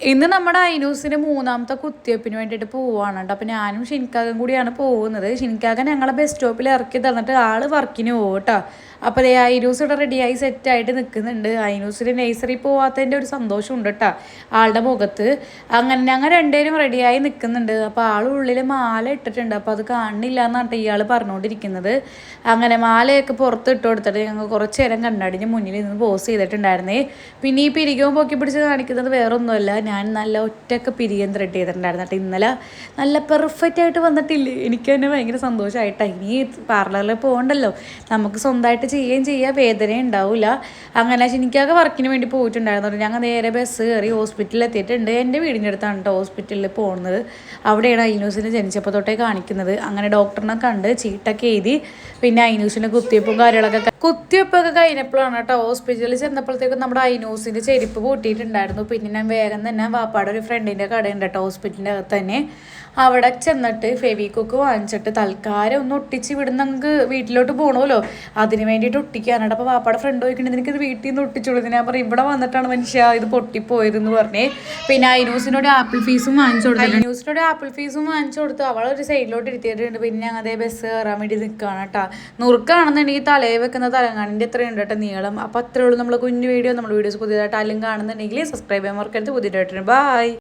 ഇന്ന് നമ്മുടെ ഐനൂസിന്റെ മൂന്നാമത്തെ കുത്തിവയ്പ്പിന് വേണ്ടിയിട്ട് പോവാണ് കേട്ടോ. അപ്പോൾ ഞാനും ഷിൻകാകൻ കൂടിയാണ് പോകുന്നത്. ഷിൻകാഗൻ ഞങ്ങളെ ബസ് സ്റ്റോപ്പിൽ ഇറക്കി തന്നിട്ട് ആൾ വർക്കിന് പോകും കേട്ടോ. അപ്പോൾ അതേ ഐനൂസ് ഇവിടെ റെഡിയായി സെറ്റായിട്ട് നിൽക്കുന്നുണ്ട് ഐനൂസിന് നേഴ്സറി പോവാത്തതിന്റെ ഒരു സന്തോഷം ഉണ്ട് കേട്ടോ ആളുടെ മുഖത്ത്. അങ്ങനെ ഞങ്ങൾ രണ്ടുപേരും റെഡിയായി നിൽക്കുന്നുണ്ട് അപ്പോൾ ആൾ ഉള്ളിൽ മാല ഇട്ടിട്ടുണ്ട്. അപ്പോൾ അത് കാണുന്നില്ല എന്നാണ് ഇയാൾ പറഞ്ഞുകൊണ്ടിരിക്കുന്നത് അങ്ങനെ മാലയൊക്കെ പുറത്ത് ഇട്ട് കൊടുത്തിട്ട് ഞങ്ങൾ കുറച്ച് നേരം കണ്ണടിഞ്ഞ് മുന്നിൽ നിന്ന് പോസ് ചെയ്തിട്ടുണ്ടായിരുന്നേ. പിന്നെ ഈ പിരികവും പൊക്കി പിടിച്ച് കാണിക്കുന്നത് വേറൊന്നുമല്ല. ഞാൻ നല്ല ഒറ്റയ്ക്ക് പിരിയം ത്രെഡ് ചെയ്തിട്ടുണ്ടായിരുന്നു കേട്ടോ ഇന്നലെ നല്ല പെർഫെക്റ്റ് ആയിട്ട് വന്നിട്ടില്ലേ? എനിക്ക് തന്നെ ഭയങ്കര സന്തോഷമായിട്ടാണ് ഇനി പാർലറിൽ പോകണ്ടല്ലോ. നമുക്ക് സ്വന്തമായിട്ട് ചെയ്യുകയും ചെയ്യാം വേദന ഉണ്ടാവില്ല അങ്ങനെ എനിക്കൊക്കെ വർക്കിന് വേണ്ടി പോയിട്ടുണ്ടായിരുന്നു. ഞങ്ങൾ നേരെ ബസ് കയറി ഹോസ്പിറ്റലിൽ എത്തിയിട്ടുണ്ട്. എന്റെ വീടിന്റെ അടുത്താണ് കേട്ടോ ഹോസ്പിറ്റലിൽ പോകുന്നത് അവിടെയാണ് ഐനൂസിന് ജനിച്ചപ്പോൾ തൊട്ടേ കാണിക്കുന്നത്. അങ്ങനെ ഡോക്ടറിനെ കണ്ട് ചീട്ടൊക്കെ എഴുതി. പിന്നെ ഐനൂസിന്റെ കുത്തിവയ്പ്പും കാര്യങ്ങളൊക്കെ കുത്തിവയ്പ്പൊക്കെ കഴിഞ്ഞപ്പോഴാണ് കേട്ടോ ഹോസ്പിറ്റലിൽ ചെന്നപ്പോഴത്തേക്കും നമ്മുടെ ഐനൂസിന്റെ ചെരുപ്പ് പൊട്ടിയിട്ടുണ്ടായിരുന്നു. പിന്നെ ഞാൻ വേഗം തന്നെ വാപ്പാടെ ഒരു ഫ്രണ്ടിന്റെ കടയുണ്ട് കേട്ടോ ഹോസ്പിറ്റലിന്റെ അകത്ത് തന്നെ. അവിടെ ചെന്നിട്ട് ഫെവിക്കൊക്കെ വാങ്ങിച്ചിട്ട് തൽക്കാലം ഒന്ന് ഒട്ടിച്ച് ഇവിടുന്ന് വീട്ടിലോട്ട് പോകണമല്ലോ അതിന് വേണ്ടിയിട്ട് ഒട്ടിക്കാനാണ്. അപ്പോൾ വാപ്പാടെ ഫ്രണ്ട് ചോദിക്കണത് എനിക്കിത് വീട്ടിൽ നിന്ന് ഒട്ടിച്ചുള്ളൂ ഞാൻ പറയും ഇവിടെ വന്നിട്ടാണ് മനുഷ്യ ഇത് പൊട്ടിപ്പോയതെന്ന് പറഞ്ഞേ. പിന്നെ ഐനൂസിനോട് ആപ്പിൾ ഫീസും വാങ്ങിച്ചു കൊടുത്തു. ഐനൂസിനോട് ആപ്പിൾ ഫീസും വാങ്ങിച്ചു കൊടുത്തു. അവളൊരു സൈഡിലോട്ട് ഇരുത്തിയിട്ടുണ്ട്. പിന്നെ അതേ ബസ് കയറാൻ വേണ്ടി നിൽക്കുകയാണ് കേട്ടോ. നുറുക്കാണെന്നുണ്ടെങ്കിൽ തലയിൽ വെക്കുന്ന തലങ്ങാണിന്റെ എത്രയുണ്ട് കേട്ടോ നീളം. അപ്പോൾ അത്രേ ഉള്ളൂ നമ്മൾ കുഞ്ഞു വീഡിയോ. നമ്മൾ വീഡിയോസ് പുതിയതായിട്ട് ആരും കാണുന്നുണ്ടെങ്കിൽ സബ്സ്ക്രൈബ് ചെയ്യാൻ മറക്കരുത്. പുതിയതായിട്ട് ബൈ